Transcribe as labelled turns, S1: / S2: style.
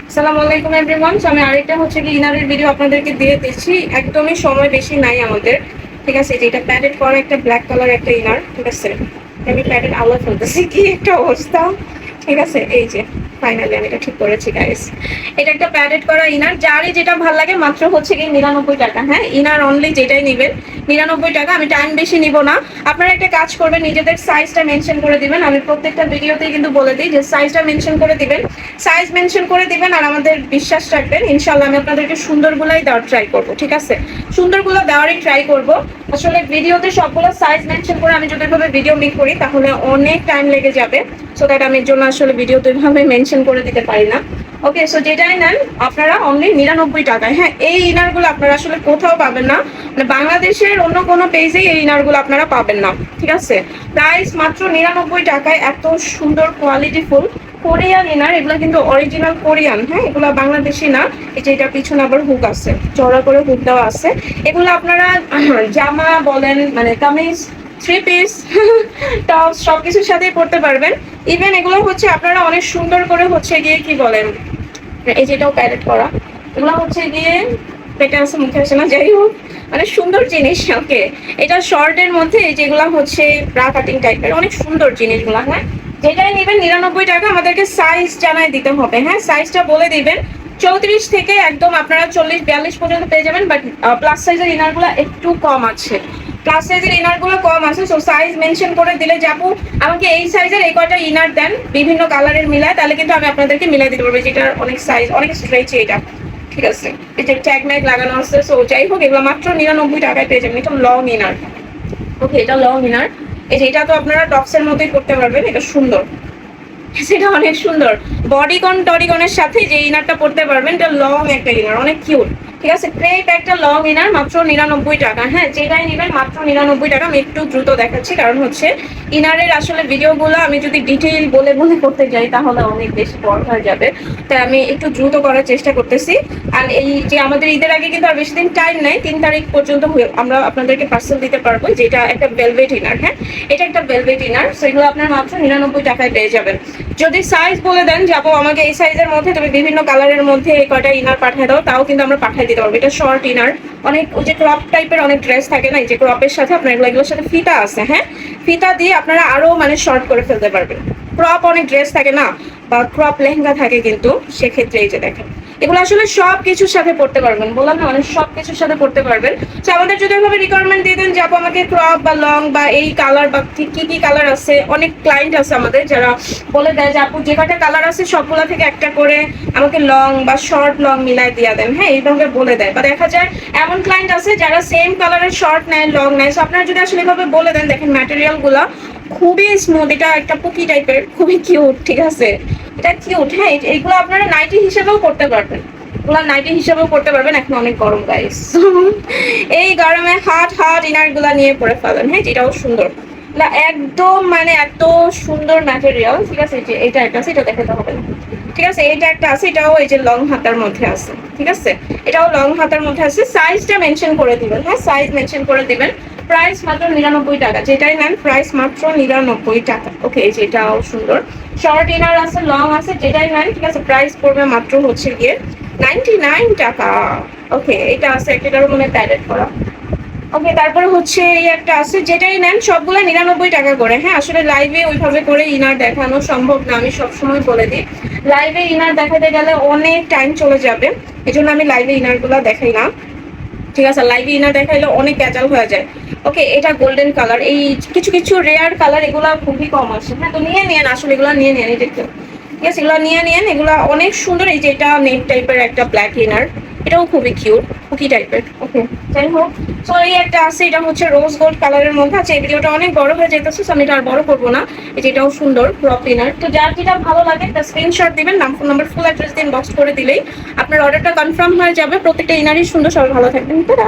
S1: আসসালামু আলাইকুম এভরিওয়ান আমি আরেকটা হচ্ছে কি ইনারের ভিডিও আপনাদেরকে দিয়ে দিচ্ছি। একদমই সময় বেশি নাই আমাদের। ঠিক আছে এটা প্যাডেড করা একটা ব্ল্যাক কালার একটা ইনার, ঠিক আছে? আমি প্যাডেড আলো ফেলতেছি, কি একটা অবস্থা। ঠিক আছে, এই যে। ফাইনালি আমি এটা ঠিক করেছি গাইস এটা একটা প্যাডেড করা ইনার যারই যেটা ভালো লাগে, মাত্র হচ্ছে কি নিরানব্বই টাকা হ্যাঁ? ইনার অনলি যেটাই নেবেন, নিরানব্বই টাকা আমি টাইম বেশি নিব না। আপনারা একটা কাজ করবেন, নিজেদের সাইজটা মেনশন করে দিবেন। আমি প্রত্যেকটা ভিডিওতেই কিন্তু বলে দিই যে সাইজটা মেনশন করে দিবেন। সাইজ মেনশন করে দিবেন আর আমাদের বিশ্বাস রাখবেন ইনশাল্লাহ আমি আপনাদেরকে সুন্দরগুলাই দেওয়ার ট্রাই করব, ঠিক আছে? সুন্দরগুলো দেওয়ারই ট্রাই করব। আসলে ভিডিওতে সবগুলো সাইজ মেনশন করে আমি যদি এভাবে ভিডিও মেক করি, তাহলে অনেক টাইম লেগে যাবে। সো দ্যাট আমি এর জন্য আসলে ভিডিওতে এভাবে মেনশন করে দিতে পারি না। ওকে সো যেটাই নেন, আপনারা অনলি নিরানব্বই টাকায়। হ্যাঁ এই ইনারগুলো আপনারা আসলে কোথাও পাবেন না। মানে বাংলাদেশের অন্য কোনো পেজেই এই ইনারগুলো আপনারা পাবেন না। ঠিক আছে? প্রাইস মাত্র নিরানব্বই টাকায় এত সুন্দর কোয়ালিটি কোরিয়ান ইনার এগুলো কিন্তু অরিজিনাল কোরিয়ান হ্যাঁ? এগুলো বাংলাদেশি না। এই যে এটা পিছনে আবার হুক আছে চড়া করে হুক দেওয়া আছে। এগুলো আপনারা জামা বলেন মানে কামিজ থ্রি পিস টপ সব কিছুর সাথেই পড়তে পারবেন। ইভেন এগুলো হচ্ছে আপনারা অনেক সুন্দর করে হচ্ছে গিয়ে কি বলেন, এই যেটাও প্যারেট করা। এগুলো হচ্ছে গিয়ে, পেটে আছে, মুখে আসে না, যাই হোক মানে সুন্দর জিনিস ওকে এটা শর্টের মধ্যে যেগুলো হচ্ছে ব্রা কাটিং টাইপের অনেক সুন্দর জিনিসগুলো হ্যাঁ? যেটাই নেবেন নিরানব্বই টাকা আমাদেরকে সাইজ জানাই দিতে হবে হ্যাঁ? সাইজটা বলে দিবেন। চৌত্রিশ থেকে একদম আপনারা চল্লিশ, বিয়াল্লিশ পর্যন্ত পেয়ে যাবেন বাট প্লাস সাইজের ইনারগুলো একটু কম আছে। প্লাস সাইজের ইনারগুলো কম আছে সো সাইজ মেনশন করে দিলে যাব। আমাকে এই সাইজের এই কয়টা ইনার দেন, বিভিন্ন কালারের মিলায়, তাহলে কিন্তু আমি আপনাদেরকে মিলাই দিতে পারব, যেটার অনেক সাইজ অনেক স্ট্রেচি এটা ঠিক আছে? এটা ট্যাগ ম্যাগ লাগানো আছে সো যাই হোক, এগুলো মাত্র নিরানব্বই টাকায় পেয়ে যাবেন। এটা লং ইনার ওকে এটা লং ইনার এটা তো আপনারা টপসের মতোই করতে পারবেন, এটা সুন্দর। সেটা অনেক সুন্দর। বডিকন টডিকনের সাথে যে ইনারটা পড়তে পারবেন, এটা লং একটা ইনার অনেক কিউট ঠিক আছে? ক্রেপ একটা লং ইনার মাত্র নিরানব্বই টাকা। হ্যাঁ যেটাই নেবেন, মাত্র নিরানব্বই টাকা। আমি একটু দ্রুত দেখাচ্ছি, কারণ হচ্ছে ইনারের আসলে ভিডিওগুলো আমি যদি ডিটেইল বলে বলে করতে যাই, তাহলে অনেক বেশি বড় হয়ে যাবে। তাই আমি একটু দ্রুত করার চেষ্টা করতেছি। আর এই যে আমাদের ঈদের আগে কিন্তু আর বেশি দিন টাইম নাই, তিন তারিখ পর্যন্ত আমরা আপনাদেরকে পার্সেল দিতে পারব, যেটা একটা ভেলভেট ইনার হ্যাঁ? এটা একটা ভেলভেট ইনার সেগুলো আপনার মাত্র নিরানব্বই টাকায় পেয়ে যাবেন। যদি সাইজ বলে দেন, যাব আমাকে এই সাইজের মধ্যে, তুমি বিভিন্ন কালারের মধ্যে এই কয়টা ইনার পাঠিয়ে দাও, তাও কিন্তু আমরা পাঠিয়ে দিতে পারব এটা শর্ট ইনার অনেক ওই যে ক্রপ টাইপের অনেক ড্রেস থাকে না, এই যে ক্রপের সাথে আপনার এগুলো, এগুলোর সাথে ফিতা আছে হ্যাঁ? ফিতা দিয়ে আপনারা আরও মানে শর্ট করে ফেলতে পারবেন। ক্রপ অনেক ড্রেস থাকে না, বা ক্রপ লেহেঙ্গা থাকে কিন্তু, সেক্ষেত্রে এই যে দেখেন। এগুলো আসলে সব কিছুর সাথে পড়তে পারবেন। বললাম না মানে সব কিছুর সাথে পড়তে পারবেন। তো আমাদের যদি এভাবে রিকোয়ারমেন্ট দিয়ে দেন যে, আপু, আমাকে ক্রপ বা লং বা এই কালার বা কি কি কালার আছে? অনেক ক্লায়েন্ট আছে আমাদের যারা বলে দেয় যে, আপু, যে কটা কালার আছে সবগুলা থেকে একটা করে আমাকে লং বা শর্ট লং মিলাই দিয়ে দেন। হ্যাঁ এইভাবে বলে দেয়। বা দেখা যায় এমন ক্লায়েন্ট আছে যারা সেম কালারের শর্ট নেয় লং নেয়। সো আপনারা যদি আসলে এভাবে বলে দেন, দেখেন ম্যাটেরিয়ালগুলা খুবই স্মুথ এটা একটা পুকি টাইপের খুবই কিউট ঠিক আছে? এটা কিউট হ্যাঁ এই- এইগুলো আপনারা নাইটি হিসেবেও করতে পারবেন। এগুলো নাইটি হিসেবেও করতে পারবেন, এখন অনেক গরম গাইস এই গরমে হাট হাট ইনারগুলা নিয়ে পরে ফেলেন হ্যাঁ এটাও সুন্দর। না, একদম মানে এত সুন্দর ম্যাটেরিয়াল ঠিক আছে? এটা একটা আছে, এটা দেখাতে হবে ঠিক আছে, এটা একটা আছে, এটাও এই যে লং হাতার মধ্যে আছে, ঠিক আছে? এটাও লং হাতার মধ্যে আছে সাইজটা মেনশন করে দিবেন হ্যাঁ সাইজ মেনশন করে দিবেন। প্রাইস মাত্র নিরানব্বই টাকা। যেটাই নেন, প্রাইস মাত্র নিরানব্বই টাকা। ওকে, এই যে এটাও সুন্দর। শর্ট ইনার আছে লং আছে, যেটাই নেন, ঠিক আছে প্রাইস পড়বে মাত্র হচ্ছে গিয়ে নাইনটি নাইন টাকা। ওকে, এটা আছে মনে করা। ওকে, তারপরে হচ্ছে এই একটা আছে, যেটাই নেন, সবগুলো নিরানব্বই টাকা করে। হ্যাঁ আসলে লাইভে ওইভাবে করে ইনার দেখানো সম্ভব না, আমি সবসময় বলে দিই। লাইভে ইনার দেখাতে গেলে অনেক টাইম চলে যাবে। এই জন্য আমি লাইভে ইনারগুলো দেখাই না ঠিক আছে লাইভে ইনার দেখাইলে অনেক ক্যাচাল হয়ে যায়। ওকে এটা গোল্ডেন কালার এই কিছু কিছু রেয়ার কালার এগুলো খুবই কম আসে হ্যাঁ তো নিয়ে নিয়ে আসলে এগুলো নিয়ে এই দেখতে। ঠিক আছে এগুলো নিয়ে নিয়ে এগুলো অনেক সুন্দর। এই যে এটা নেট টাইপের একটা ব্ল্যাক ইনার এটাও খুবই কিউট কুকি টাইপের ওকে যাই হোক। তো এই একটা আছে, এটা হচ্ছে রোজ গোল্ড কালারের মধ্যে। আছে এই ভিডিওটা অনেক বড় হয়ে যেতেছে সো আমি এটা আর বড় করব না। এটাও সুন্দর ক্রপ ইনার তো যার যেটা ভালো লাগে, একটা স্ক্রিনশট দিবেন, নাম ফোন নাম্বার ফুল অ্যাড্রেস দিন বক্স করে দিলেই আপনার অর্ডারটা কনফার্ম হয়ে যাবে। প্রত্যেকটা ইনারই সুন্দর, সবাই ভালো থাকবেন। তারা